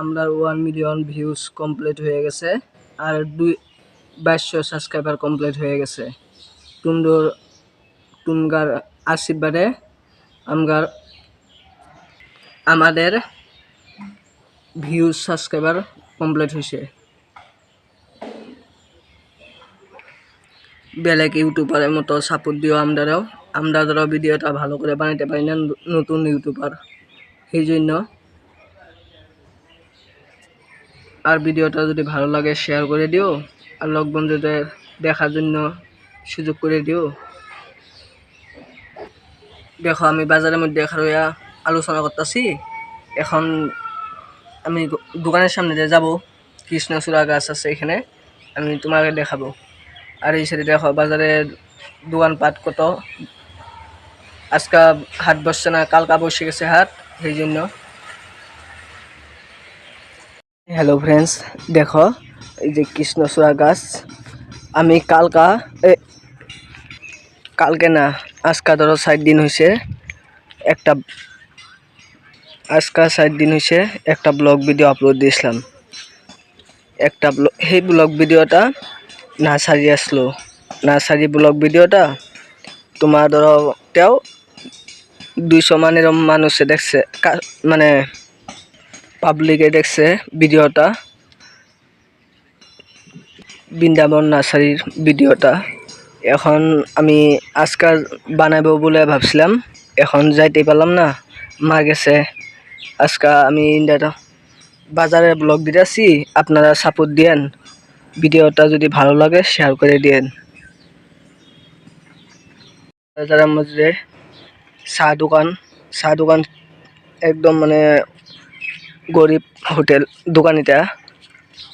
আমরা one million views complete হয়ে গেছে, আর দুই বাইশশো সাবস্ক্রাইবার কমপ্লিট হয়ে গেছে। টুন্ডুর টুনগার আশীর্বাদে আমগার আমাদের ভিউজ সাবস্ক্রাইবার কমপ্লিট হয়েছে। বেলেগ ইউটিউবারের মতো সাপোর্ট দিও আমরাও আমরা ধরো ভিডিওটা ভালো করে বানাইতে পারি না নতুন ইউটিউবার। সেই জন্য আর ভিডিওটা যদি ভালো লাগে শেয়ার করে দিও। আর লোক বন্ধুদের দেখার জন্য সুযোগ করে দিও। দেখো, আমি বাজারের মধ্যে খারইয়া আলোচনা করতেছি। এখন আমি দোকানের সামনে দিয়ে যাব। কৃষ্ণচূড়া গাছ আছে এখানে, আমি তোমাকে দেখাবো। আর এই সাইডে দেখো, বাজারের দোকানপাট কত। আজকা হাট বসছে না, কালকা বসে গেছে হাট, সেই জন্য। হ্যালো ফ্রেন্ডস দেখো, এই যে কৃষ্ণচূড়া গাছ। আমি কালকা কালকে না, আজকা ধরো ষাট দিন হয়েছে একটা, আজকা ষাট দিন হয়েছে একটা ব্লগ ভিডিও আপলোড দিয়েছিলাম। একটা সেই ব্লগ ভিডিওটা নার্সারি আসলো। নার্সারি ব্লগ ভিডিওটা তোমার ধরো, তেও দুইশো মান এরম মানুষে দেখছে। মানে পাবলিকে দেখছে ভিডিওটা। বৃন্দাবন নার্সারির ভিডিওটা। এখন আমি আজকাল বানাবো বলে ভাবছিলাম। এখন যাইতে পারলাম না। মা গেছে। আজকা আমি বাজারে ব্লগ দিতেছি। আপনারা সাপোর্ট দিয়েন। ভিডিওটা যদি ভালো লাগে শেয়ার করে দিয়েন। বাজারের মধ্যে চা দোকান। চা দোকান একদম মানে গরিব হোটেল দোকান এটা।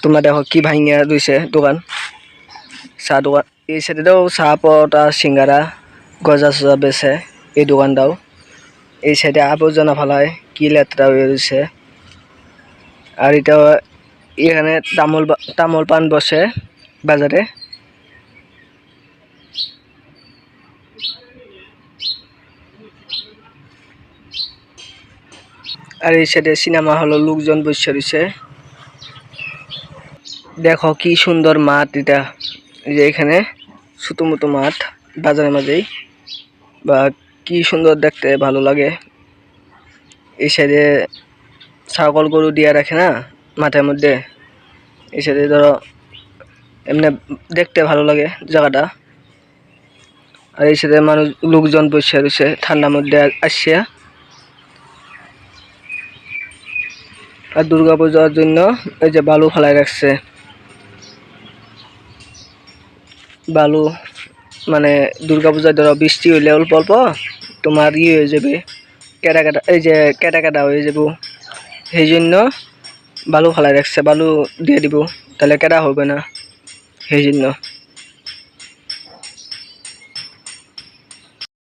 তোমার দেখো কি ভাঙিয়া রয়েছে দোকান। চাহ দোকান। এই সাইডেও চাহ পরোটা সিঙ্গারা গজা সজা বেছে এই দোকানটাও। এই সাইডে আবর্জনা ফেলায় কি লেতরা হয়ে রয়েছে আর এটা এখানে তামোল তামোল পান বসে বাজারে আর এই সাইডে সিনেমা হলো, লোকজন বসে রয়েছে। দেখো কি সুন্দর মাঠ এটা যে এখানে ছোটো মতো মাঠ বাজারের মাঝেই। বা কি সুন্দর দেখতে, ভালো লাগে। এই সাইডে ছাগল গরু দিয়া রাখে না, মাঠের মধ্যে। এই সাইডে ধরো, এমনি দেখতে ভালো লাগে জায়গাটা। আর এই সাইডে মানুষ, লোকজন বসে রয়েছে, ঠান্ডার মধ্যে আসিয়া আর দুর্গা পূজার জন্য এই যে বালু ফেলাই রাখছে। বালু মানে দুর্গা পূজায় ধরো বৃষ্টি হইলে অল্প অল্প তোমার ইয়ে হয়ে যাবে কেটা কেটা, এই যে কেটা কেটা হয়ে যাব। সেই জন্য বালু ফেলাই রাখছে, বালু দিয়ে দিব, তাহলে কেটা হবে না। সেই জন্য।